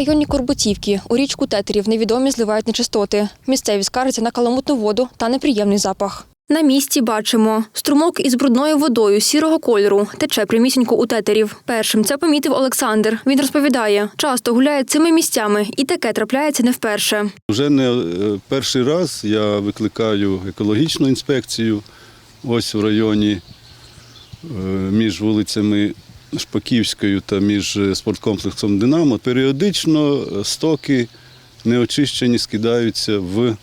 Районі Корбутівки у річку Тетерів невідомі зливають нечистоти. Місцеві скаржаться на каламутну воду та неприємний запах. На місці бачимо струмок із брудною водою сірого кольору тече прямісінько у тетерів. Першим це помітив Олександр. Він розповідає, часто гуляє цими місцями, і таке трапляється не вперше. Вже не е, перший раз я викликаю екологічну інспекцію ось в районі е, між вулицями Шпаківською та між е, спорткомплексом Динамо. Періодично е, стоки неочищені скидаються в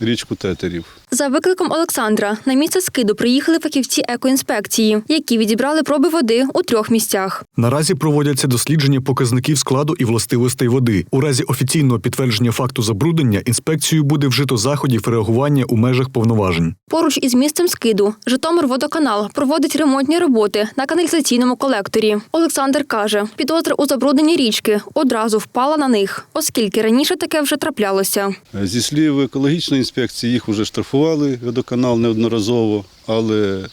річку Тетерів. За викликом Олександра на місце скиду приїхали фахівці екоінспекції, які відібрали проби води у трьох місцях. Наразі проводяться дослідження показників складу і властивостей води. У разі офіційного підтвердження факту забруднення інспекцією буде вжито заходів реагування у межах повноважень. Поруч із місцем скиду Житомирводоканал проводить ремонтні роботи на каналізаційному колекторі. Олександр каже, підозра у забрудненні річки одразу впала на них, оскільки раніше таке вже траплялося. Зі слів екологічної інспекції, їх вже штрафували водоканал неодноразово, але,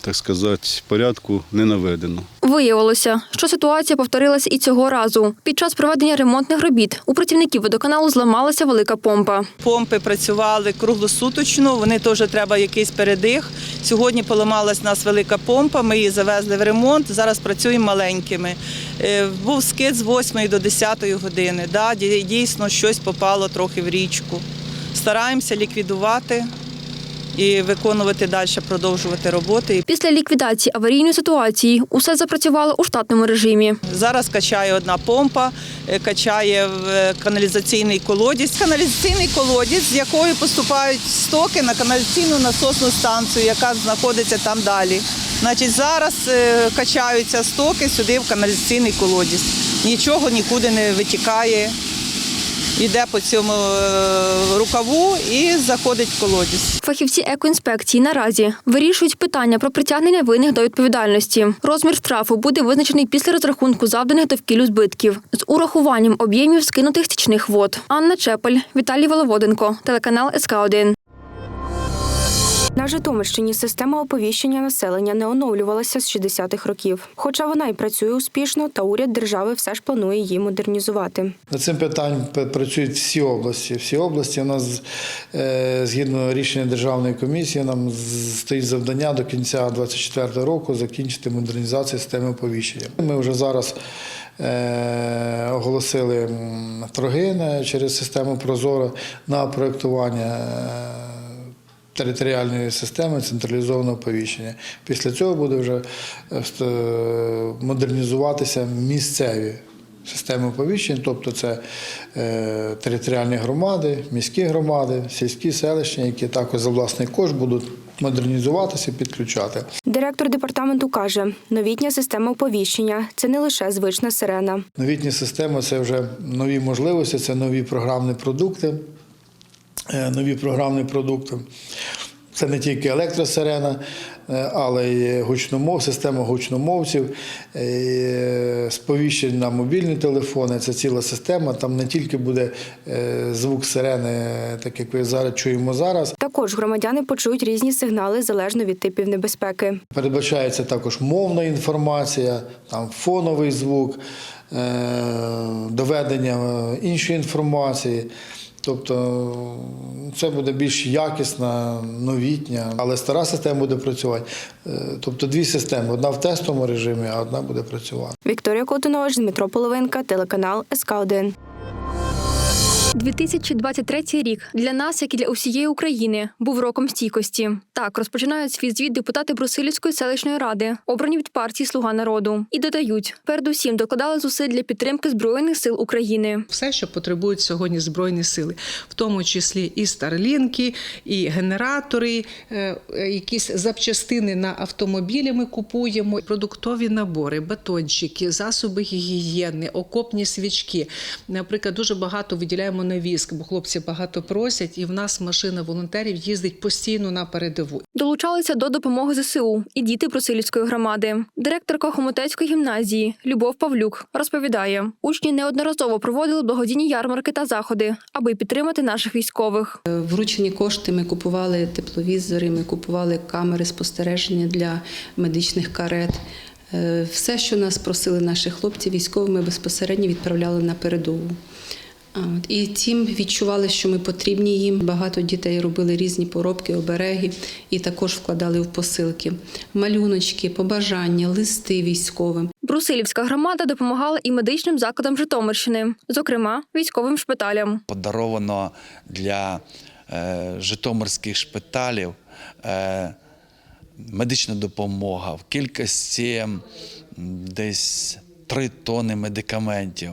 так сказати, порядку не наведено. Виявилося, що ситуація повторилася і цього разу. Під час проведення ремонтних робіт у працівників водоканалу зламалася велика помпа. Помпи працювали круглосуточно, вони теж треба якийсь передих. Сьогодні поламалась у нас велика помпа, ми її завезли в ремонт, зараз працюємо маленькими. Е, Був скид з 8 до 10 години. Да, дійсно щось попало трохи в річку. Стараємося ліквідувати і виконувати далі, продовжувати роботи. Після ліквідації аварійної ситуації усе запрацювало у штатному режимі. Зараз качає одна помпа, е, качає е, каналізаційний колодязь. Каналізаційний колодязь, з якої поступають стоки на каналізаційну насосну станцію, яка знаходиться там далі. Значить, зараз е, качаються стоки сюди в каналізаційний колодязь. Нічого нікуди не витікає. Йде по цьому е, рукаву і заходить в колодязь. Фахівці екоінспекції наразі вирішують питання про притягнення винних до відповідальності. Розмір штрафу буде визначений після розрахунку завданих довкіллю збитків з урахуванням об'ємів скинутих стічних вод. Анна Чепель, Віталій Воловоденко, телеканал СК 1 На Житомирщині система оповіщення населення не оновлювалася з 60-х років. Хоча вона і працює успішно, та уряд держави все ж планує її модернізувати. Над цим питанням працюють всі області. Всі області у нас е, згідно рішення державної комісії, нам стоїть завдання до кінця 2024 року закінчити модернізацію системи оповіщення. Ми вже зараз е, оголосили торги через систему Прозоро на проєктування. Територіальної системи централізованого оповіщення. Після цього буде вже е, е, модернізуватися місцеві системи оповіщень, тобто це е, територіальні громади, міські громади, сільські селища, які також за власний кошт будуть модернізуватися, підключати. Директор департаменту каже, новітня система оповіщення це не лише звична сирена. Новітні системи це вже нові можливості, це нові програмні продукти. Е, Нові програмні продукти. Це не тільки електросирена, е, але й гучномов, система гучномовців, е, сповіщень на мобільні телефони. Це ціла система. Там не тільки буде звук сирени, так як ви зараз чуємо зараз. Також громадяни почують різні сигнали залежно від типів небезпеки. Передбачається також мовна інформація, там фоновий звук, доведення іншої інформації. Тобто це буде більш якісна, новітня, але стара система буде працювати. Е, Тобто дві системи: одна в тестовому режимі, а одна буде працювати. Вікторія Котонович, Дмитро Половинка, телеканал СК 1 2023 рік для нас, як і для усієї України, був роком стійкості. Так розпочинають свій звіт депутати Брусилівської селищної ради, обрані від партії Слуга народу, і додають, передусім докладали зусиль для підтримки збройних сил України. все, що потребують сьогодні збройні сили, в тому числі і старлінки, і генератори, е, якісь запчастини на автомобілі. Ми купуємо, продуктові набори, батончики, засоби гігієни, окопні свічки. Наприклад, дуже багато виділяємо на віск, бо хлопці багато просять, і в нас машина волонтерів їздить постійно на передову. Долучалися до допомоги ЗСУ і діти Брусилівської громади. Директорка Хомутецької гімназії Любов Павлюк розповідає, учні неодноразово проводили благодійні ярмарки та заходи, аби підтримати наших військових. Вручені кошти ми купували тепловізори, ми купували камери спостереження для медичних карет. Е, Все, що нас просили наші хлопці, військові, ми безпосередньо відправляли на передову. І тим відчували, що ми потрібні їм. Багато дітей робили різні поробки, обереги і також вкладали в посилки малюночки, побажання, листи військовим. Брусилівська громада допомагала і медичним закладам Житомирщини, зокрема військовим шпиталям. подаровано для е, житомирських шпиталів е, медична допомога в кількості десь 3 тонни медикаментів.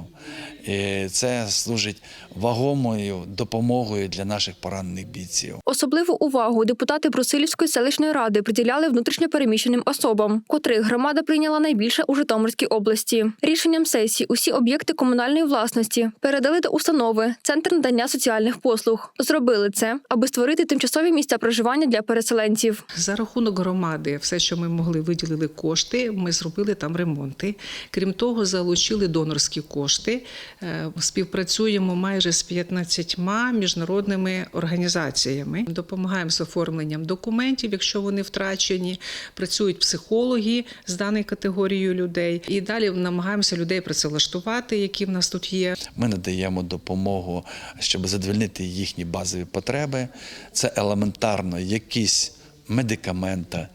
І це служить вагомою допомогою для наших поранених бійців. Особливу увагу депутати Брусилівської селищної ради приділяли внутрішньопереміщеним особам, котрих громада прийняла найбільше у Житомирській області. Рішенням сесії усі об'єкти комунальної власності передали до установи Центр надання соціальних послуг. Зробили це, аби створити тимчасові місця проживання для переселенців. За рахунок громади, все, що ми могли, виділили кошти. Ми зробили там ремонти. Крім того, залучили донорські кошти. Е, Співпрацюємо майже з 15 міжнародними організаціями. Допомагаємо з оформленням документів, якщо вони втрачені. Працюють психологи з даною категорією людей. І далі намагаємося людей працевлаштувати, які в нас тут є. Ми надаємо допомогу, щоб задовольнити їхні базові потреби. Це елементарно якісь медикаменти,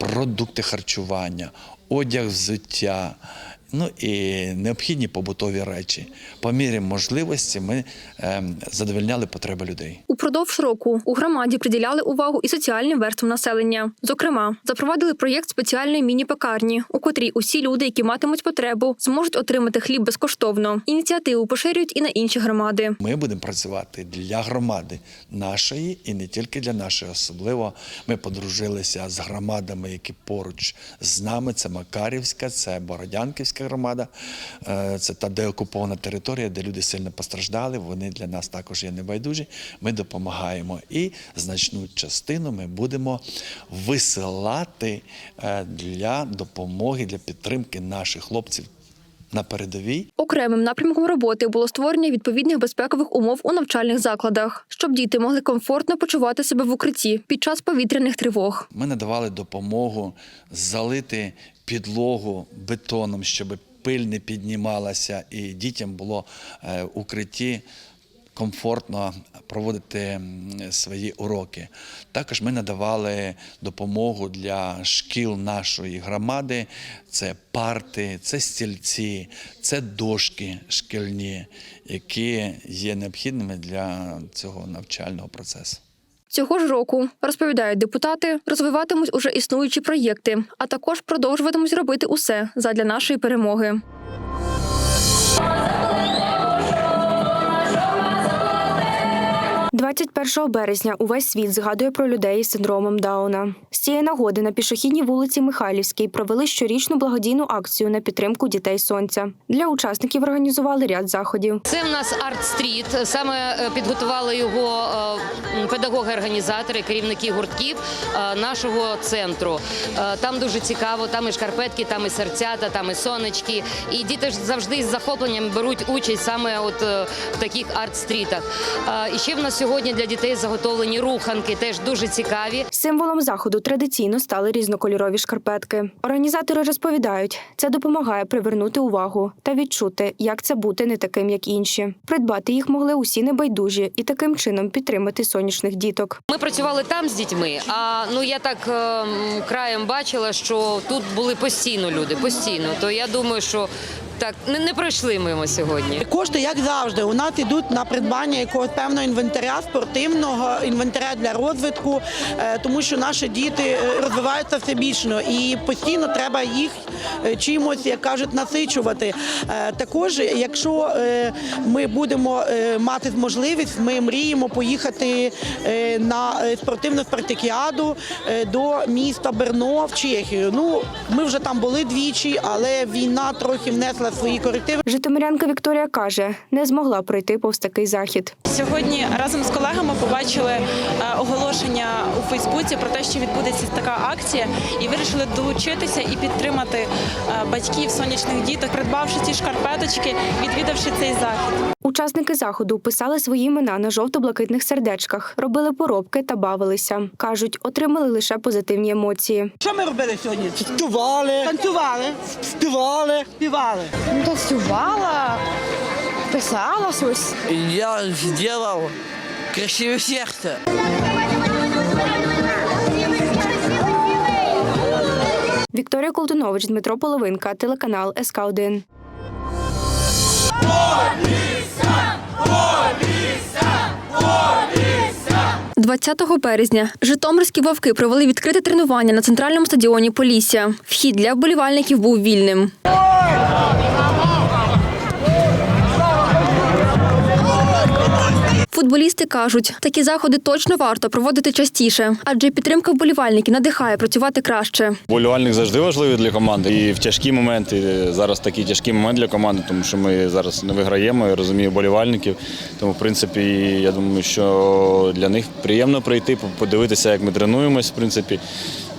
продукти харчування, одяг, взуття. Ну і необхідні побутові речі. По мірі можливості ми ем, задовольняли потреби людей. Упродовж року у громаді приділяли увагу і соціальним верствам населення. Зокрема, запровадили проєкт спеціальної міні-пекарні, у котрій усі люди, які матимуть потребу, зможуть отримати хліб безкоштовно. Ініціативу поширюють і на інші громади. Ми будемо працювати для громади нашої і не тільки для нашої. Особливо ми подружилися з громадами, які поруч з нами. Це Макарівська, це Бородянківська громада, Е, це та деокупована територія, де люди сильно постраждали. Вони для нас також є небайдужі. Ми допомагаємо і значну частину ми будемо висилати е, для допомоги, для підтримки наших хлопців на передовій. Окремим напрямком роботи було створення відповідних безпекових умов у навчальних закладах, щоб діти могли комфортно почувати себе в укритті під час повітряних тривог. Ми надавали допомогу залити підлогу бетоном, щоб пиль не піднімалася, і дітям було е, в укритті комфортно проводити свої уроки. Також ми надавали допомогу для шкіл нашої громади. Це парти, це стільці, це дошки шкільні, які є необхідними для цього навчального процесу. Цього ж року, розповідають депутати, розвиватимуть уже існуючі проєкти, а також продовжуватимуть робити усе задля нашої перемоги. – 21 березня увесь світ згадує про людей з синдромом Дауна. З цієї нагоди на пішохідній вулиці Михайлівській провели щорічну благодійну акцію на підтримку дітей сонця. Для учасників організували ряд заходів. Це в нас арт-стріт. Саме е, підготували його е, педагоги-організатори, керівники гуртків е, нашого центру. Там дуже цікаво, там і шкарпетки, там і серцята, там і сонечки. І діти ж завжди з захопленням беруть участь саме от в таких арт-стрітах. І ще в нас сьогодні для дітей заготовлені руханки, теж дуже цікаві. Символом заходу традиційно стали різнокольорові шкарпетки. Організатори розповідають, це допомагає привернути увагу та відчути, як це бути не таким, як інші. Придбати їх могли усі небайдужі і таким чином підтримати сонячних діток. Ми працювали там з дітьми. А ну я так ем, краєм бачила, що тут були постійно люди, постійно. То я думаю, що так не, не пройшли мимо сьогодні. Кошти, як завжди, у нас йдуть на придбання якогось певного інвентаря, спортивного інвентаря для розвитку, е, тому що наші діти е, розвиваються все більше і постійно треба їх е, чимось, як кажуть, насичувати. Також, якщо ми будемо мати можливість, ми мріємо поїхати на спортивну спартакіаду до міста Берно в Чехію. Ну, ми вже там були двічі, але війна трохи внесла свої корективи. Житомирянка Вікторія каже, не змогла пройти повз такий захід. Сьогодні разом з колегами побачили е, оголошення у Фейсбуці про те, що відбудеться така акція, і вирішили долучитися і підтримати е, батьків сонячних діток, придбавши ці шкарпеточки, відвідавши цей захід. Учасники заходу писали свої імена на жовто-блакитних сердечках, робили поробки та бавилися. кажуть, отримали лише позитивні емоції. Що ми робили сьогодні? Танцювали. Танцювали. Співали. Співали. Танцювала, писала щось. Я зробив красиве серце. Вікторія Колтунович, Дмитро Половинка, телеканал СК 1 20 березня Житомирські вовки провели відкрите тренування на центральному стадіоні Полісся. Вхід для вболівальників був вільним. Футболісти кажуть, такі заходи точно варто проводити частіше, адже підтримка вболівальників надихає працювати краще. Болівальник завжди важливий для команди. І в тяжкі моменти зараз такий тяжкий момент для команди, тому що ми зараз не виграємо, я розумію болівальників. Тому, в принципі, я думаю, що для них приємно прийти, подивитися, як ми тренуємось. В принципі,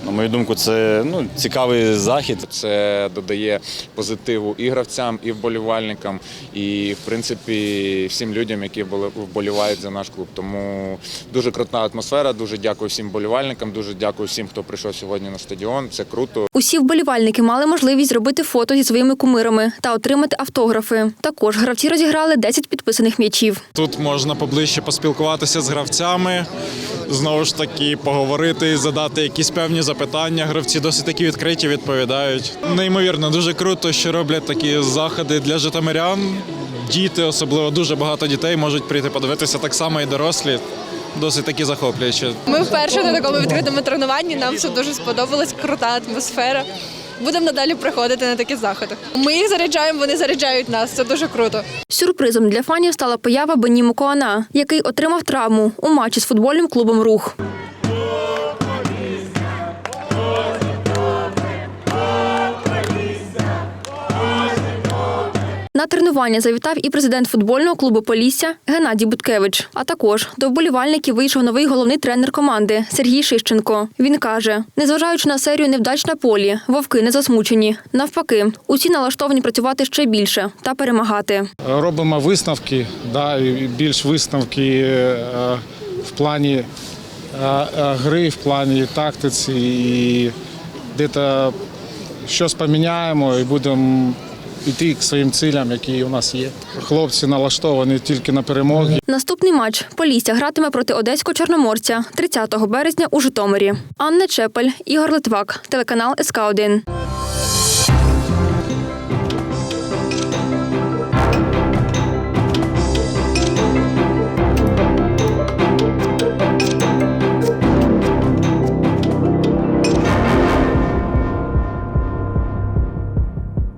на мою думку, це ну, цікавий захід. Це додає позитиву і гравцям, і вболівальникам, і в принципі всім людям, які вболі- вболівають за наш клуб. Тому дуже крута атмосфера. Дуже дякую всім вболівальникам. Дуже дякую всім, хто прийшов сьогодні на стадіон. Це круто. Усі вболівальники мали можливість зробити фото зі своїми кумирами та отримати автографи. Також гравці розіграли 10 підписаних м'ячів. Тут можна поближче поспілкуватися з гравцями, знову ж таки поговорити, задати якісь певні запитання. Гравці досить такі відкриті відповідають. Неймовірно, дуже круто, що роблять такі заходи для житомирян. Діти, особливо дуже багато дітей, можуть прийти подивитися так само і дорослі. Досить таки захоплююче. Ми вперше на такому відкритому тренуванні. Нам все дуже сподобалось, крута атмосфера. Будемо надалі приходити на такі заходи. Ми їх заряджаємо, вони заряджають нас. Це дуже круто. Сюрпризом для фанів стала поява Бені Мукоана, який отримав травму у матчі з футбольним клубом Рух. На тренування завітав і президент футбольного клубу Полісся Геннадій Буткевич. А також до вболівальників вийшов новий головний тренер команди Сергій Шищенко. Він каже: незважаючи на серію невдач на полі, вовки не засмучені. Навпаки, усі налаштовані працювати ще більше та перемагати. Робимо висновки, да, більш висновки е, в плані е, е, гри, в плані тактиці і десь щось поміняємо і будемо йти к своїм цілям, які у нас є. Хлопці налаштовані тільки на перемоги. Наступний матч Полісся гратиме проти одеського чорноморця 30 березня у Житомирі. Анна Чепель, Ігор Литвак, телеканал СК 1